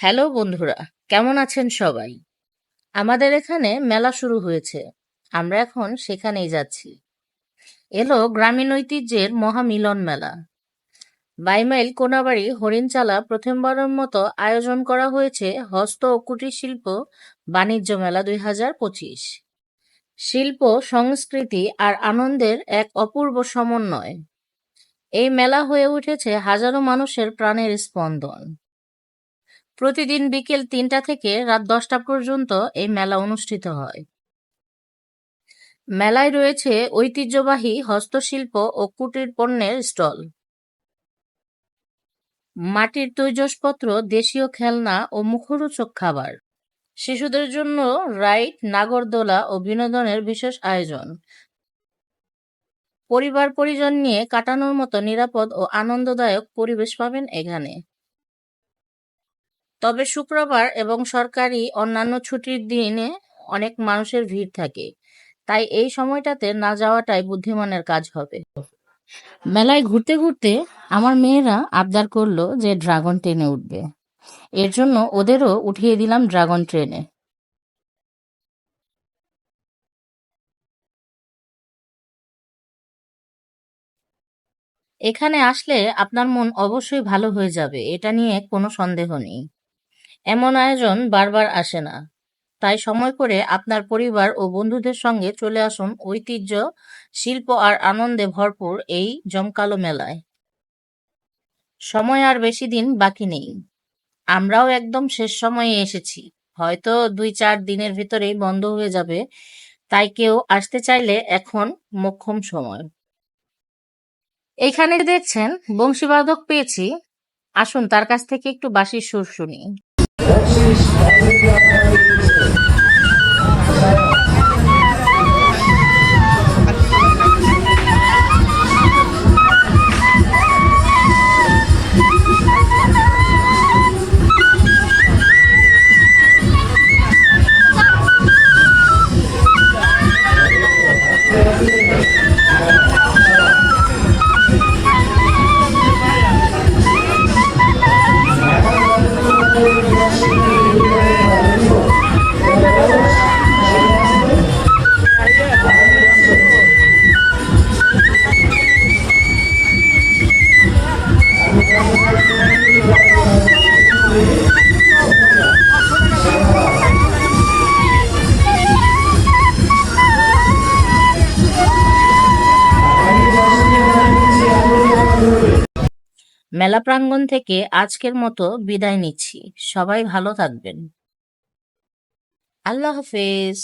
Hello বন্ধুরা, কেমন আছেন সবাই? আমাদের এখানে মেলা শুরু হয়েছে, আমরা এখন সেখানেই যাচ্ছি। এলো গ্রামীণ ঐতিহ্যের মহামিলন মেলা। বাইমাইল কোনাবাড়ি হরিণচালা প্রথমবারের মতো আয়োজন করা হয়েছে হস্ত ও কুটির শিল্প বাণিজ্য মেলা দুই হাজার পঁচিশ। শিল্প, সংস্কৃতি আর আনন্দের এক অপূর্ব সমন্বয়। এই মেলা হয়ে উঠেছে হাজারো মানুষের প্রাণের স্পন্দন। প্রতিদিন বিকেল তিনটা থেকে রাত দশটা পর্যন্ত এই মেলা অনুষ্ঠিত হয়। মেলায় রয়েছে ঐতিহ্যবাহী হস্তশিল্প ও কুটির পণ্যের স্টল। মাটির তৈজসপত্র, দেশীয় খেলনা ও মুখরোচক খাবার। শিশুদের জন্য রাইড, নাগরদোলা ও বিনোদনের বিশেষ আয়োজন। পরিবার পরিজন নিয়ে কাটানোর মতো নিরাপদ ও আনন্দদায়ক পরিবেশ পাবেন এখানে। তবে শুক্রবার এবং সরকারি অন্যান্য ছুটির দিনে অনেক মানুষের ভিড় থাকে। তাই এই সময়টাতে না যাওয়াটাই বুদ্ধিমানের কাজ হবে। মেলায় ঘুরতে ঘুরতে আমার মেয়েরা আবদার করল যে ড্রাগন ট্রেনে উঠবে। এর জন্য ওদেরও উঠিয়ে দিলাম ড্রাগন ট্রেনে। এখানে আসলে আপনার মন অবশ্যই ভালো হয়ে যাবে, এটা নিয়ে কোনো সন্দেহ নেই। এমন আয়োজন বারবার আসে না। তাই সময় করে আপনার পরিবার ও বন্ধুদের সঙ্গে চলে আসুন ঐতিহ্য, শিল্প আর আনন্দে ভরপুর এই জমকালো মেলায়। সময় আর বেশি দিন বাকি নেই। আমরাও একদম শেষ সময়ে এসেছি। হয়তো দুই চার দিনের ভিতরেই বন্ধ হয়ে যাবে। তাই কেউ আসতে চাইলে এখন মোক্ষম সময়। এইখানে দেখছেন, বংশীবাদক পেয়েছি। আসুন তার কাছ থেকে একটু বাঁশির সুর শুনি। That's his মেলা প্রাঙ্গণ থেকে আজকের মতো বিদায় নিচ্ছি। সবাই ভালো থাকবেন। আল্লাহ হাফেজ।